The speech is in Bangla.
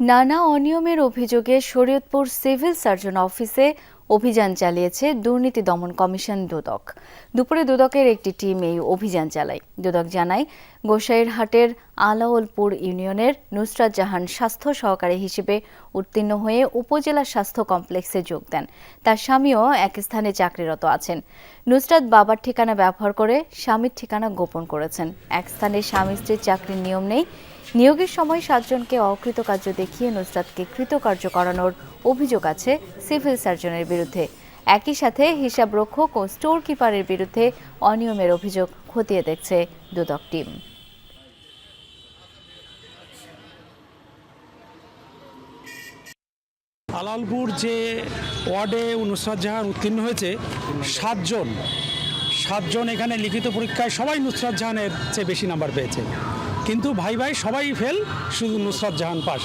নানা অনিয়মের অভিযোগে শরীয়তপুর সিভিল সার্জন অফিসে অভিযান চালিয়েছে দুর্নীতি দমন কমিশন দুদক। দুপুরে দুদকের একটি টিম এই অভিযান চালায়। দুদক জানায়, গোসাইরহাটের আলাওলপুর ইউনিয়নের নুসরাত জাহান স্বাস্থ্য সহকারী হিসেবে উত্তীর্ণ হয়ে উপজেলা স্বাস্থ্য কমপ্লেক্সে যোগ দেন। তার স্বামীও এক স্থানে চাকরিরত আছেন। নুসরাত বাবার ঠিকানা ব্যবহার করে স্বামীর ঠিকানা গোপন করেছেন। এক স্থানে স্বামী স্ত্রীর চাকরির নিয়ম নেই। নিয়োগের সময় সাতজনকে অকৃতকার্য দেখিয়ে নুসরাতকে কৃতকার্য করানোর অভিযোগ আছে সিভিল সার্জনের বিরুদ্ধে। একই সাথে হিসাব রক্ষক ও স্টোর কিপারের বিরুদ্ধে অনিয়মের অভিযোগ খতিয়ে দেখছে দুদক টিম। আলালপুর যে ওয়ার্ডে নুসরাত জাহান উত্তীর্ণ হয়েছে, সাতজন সাতজন এখানে লিখিত পরীক্ষায় সবাই নুসরাত জাহানের চেয়ে বেশি নাম্বার পেয়েছে। কিন্তু ভাই ভাই সবাই ফেল শুধু নুসরাত জাহান পাস